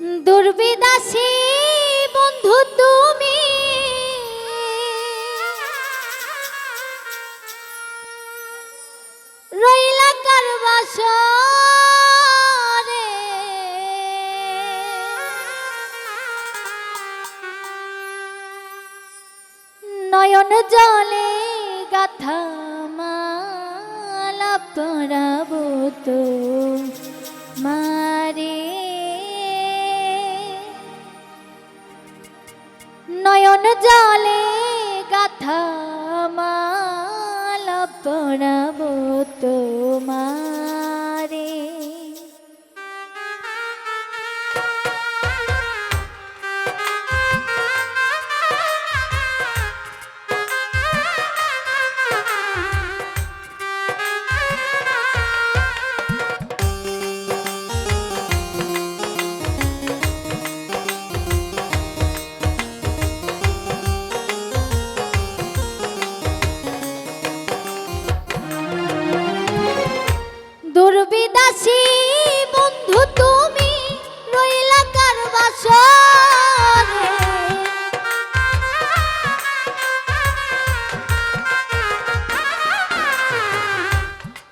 দুর্বিদাসী বন্ধু তুমি। রইলা নয়ন জলে গাথা তো। মারে জলে গাথা মালা পরাবো তোমারে দুর্বিদাসী বন্ধু তুমি, রইলা কার বাসরে?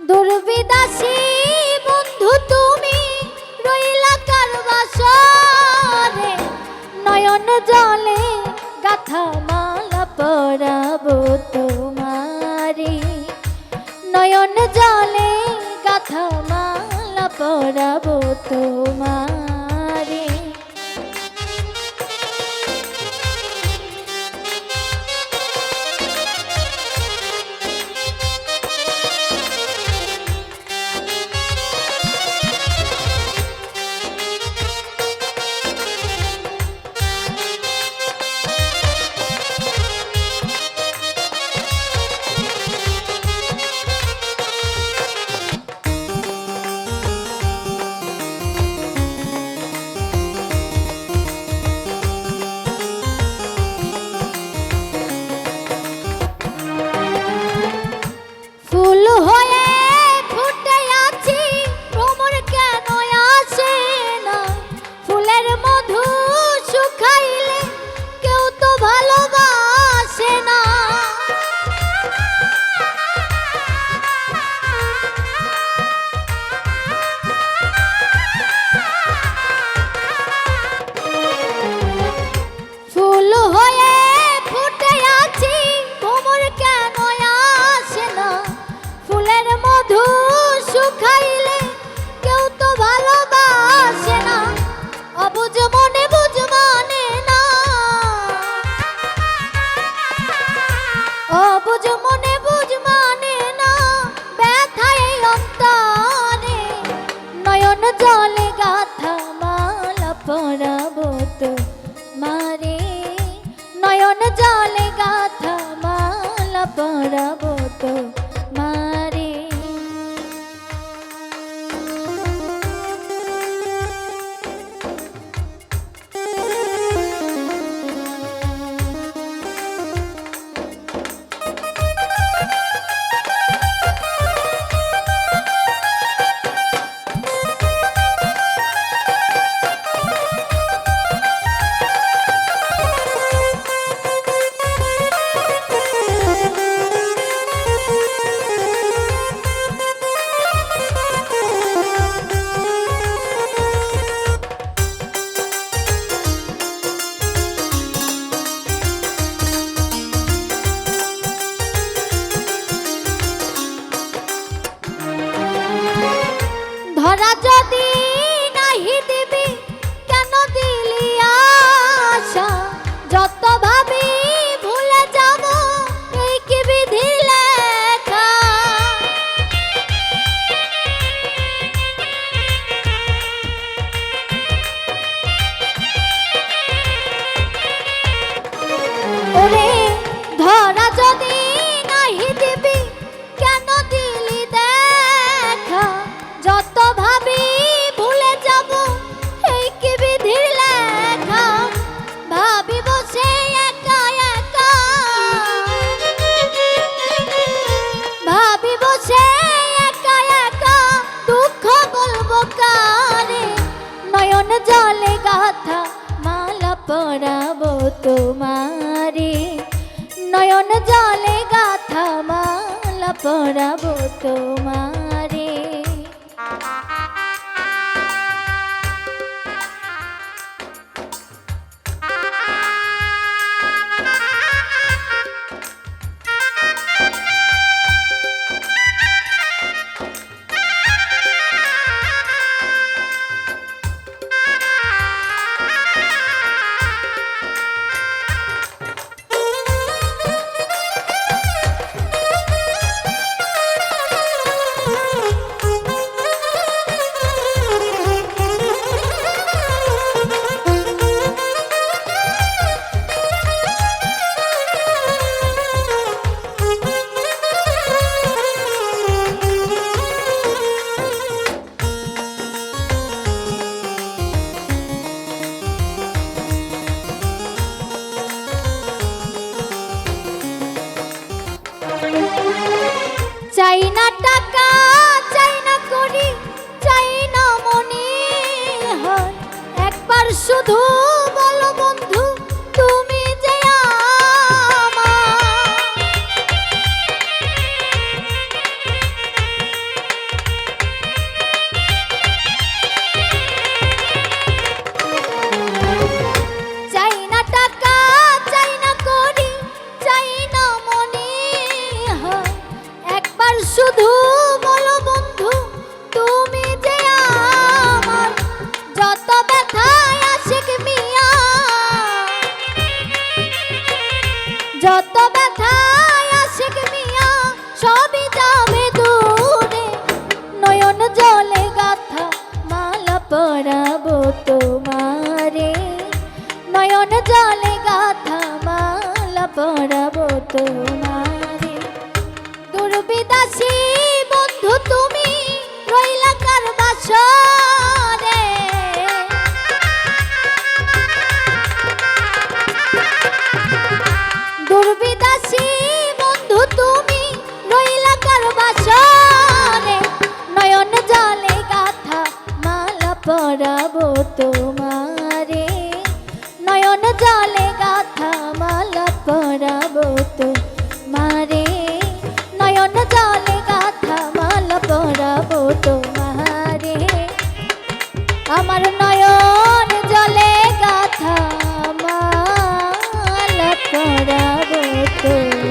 দুর্বিদাসী নয়ন জলে গাথা মালা পরাবো তোমারে। নয়ন জলে মালা পরাবো নয়ন জলে গাথা মালা পরাবো তো। মারে নয়ন জলে গাথা মালা পরাবো তো। গানে নয়ন জলে গাথা মালা পরাবো তোমারে। নয়ন জলে গাথা মালা পরাবো তোমার। একবার শুধু পরাবো তোমারে। নয়ন জলে গাথা মালা পরাবো তোমারে। দুর্বিদাসী পরাবো তোমারে। নয়ন জলে গাথা মালা পরাবো তোমারে। নয়ন জলে গাথা মালা পরাবো তোমারে। আমার নয়ন জলে গাথা মালা পরাবো তোমারে।